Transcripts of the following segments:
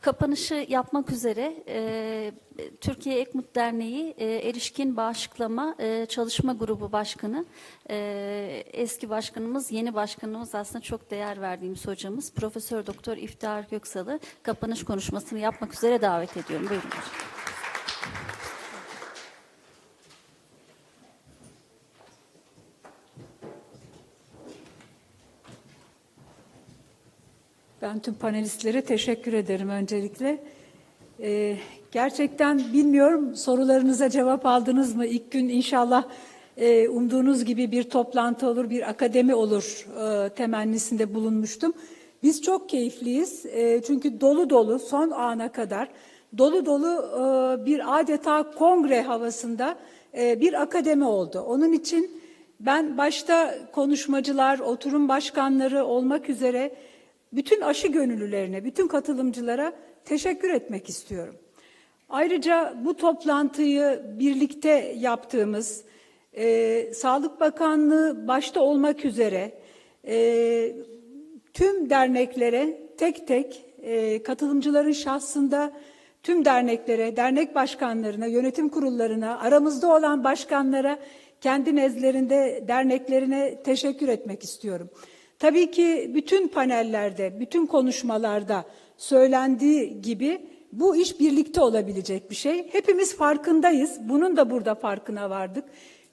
Kapanışı yapmak üzere e, Türkiye Ekmut Derneği e, Erişkin Bağışıklama e, Çalışma Grubu Başkanı, e, eski başkanımız, yeni başkanımız aslında çok değer verdiğimiz hocamız Profesör Doktor İftihar Göksal'ı kapanış konuşmasını yapmak üzere davet ediyorum. Buyurun hocam. Ben tüm panelistlere teşekkür ederim öncelikle. Ee, gerçekten bilmiyorum sorularınıza cevap aldınız mı? İlk gün inşallah e, umduğunuz gibi bir toplantı olur, bir akademi olur e, temennisinde bulunmuştum. Biz çok keyifliyiz e, çünkü dolu dolu son ana kadar dolu dolu e, bir adeta kongre havasında e, bir akademi oldu. Onun için ben başta konuşmacılar, oturum başkanları olmak üzere bütün aşı gönüllülerine, bütün katılımcılara teşekkür etmek istiyorum. Ayrıca bu toplantıyı birlikte yaptığımız e, Sağlık Bakanlığı başta olmak üzere e, tüm derneklere tek tek e, katılımcıların şahsında tüm derneklere, dernek başkanlarına, yönetim kurullarına, aramızda olan başkanlara, kendi nezlerinde derneklerine teşekkür etmek istiyorum. Tabii ki bütün panellerde, bütün konuşmalarda söylendiği gibi bu iş birlikte olabilecek bir şey. Hepimiz farkındayız. Bunun da burada farkına vardık.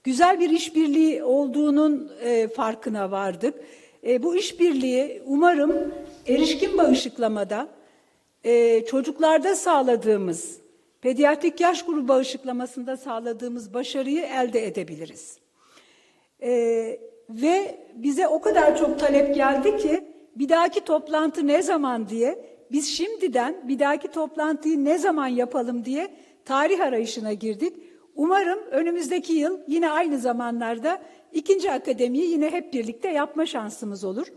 Güzel bir işbirliği olduğunun e, farkına vardık. E, bu işbirliği umarım erişkin bağışıklamada e, çocuklarda sağladığımız, pediatrik yaş grubu bağışıklamasında sağladığımız başarıyı elde edebiliriz. Ee, ve bize o kadar çok talep geldi ki bir dahaki toplantı ne zaman diye biz şimdiden bir dahaki toplantıyı ne zaman yapalım diye tarih arayışına girdik. Umarım önümüzdeki yıl yine aynı zamanlarda ikinci akademiyi yine hep birlikte yapma şansımız olur.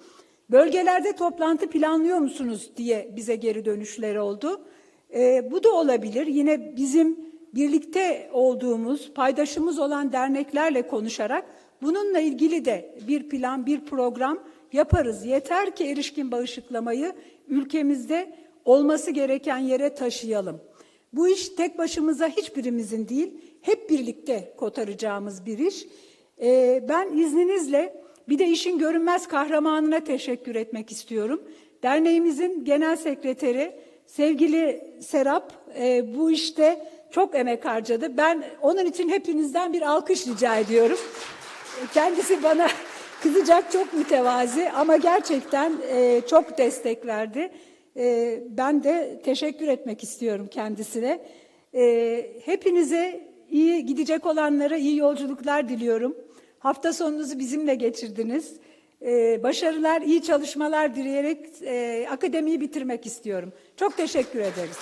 Bölgelerde toplantı planlıyor musunuz diye bize geri dönüşler oldu. Ee, bu da olabilir. Yine bizim birlikte olduğumuz, paydaşımız olan derneklerle konuşarak bununla ilgili de bir plan, bir program yaparız. Yeter ki erişkin bağışıklamayı ülkemizde olması gereken yere taşıyalım. Bu iş tek başımıza hiçbirimizin değil, hep birlikte kotaracağımız bir iş. Ee, ben izninizle bir de işin görünmez kahramanına teşekkür etmek istiyorum. Derneğimizin genel sekreteri sevgili Serap e, bu işte çok emek harcadı. Ben onun için hepinizden bir alkış rica ediyorum. Kendisi bana kızacak çok mütevazi ama gerçekten e, çok destek verdi. E, ben de teşekkür etmek istiyorum kendisine. E, hepinize iyi gidecek olanlara iyi yolculuklar diliyorum. Hafta sonunuzu bizimle geçirdiniz. E, başarılar, iyi çalışmalar dileyerek e, akademiyi bitirmek istiyorum. Çok teşekkür ederiz.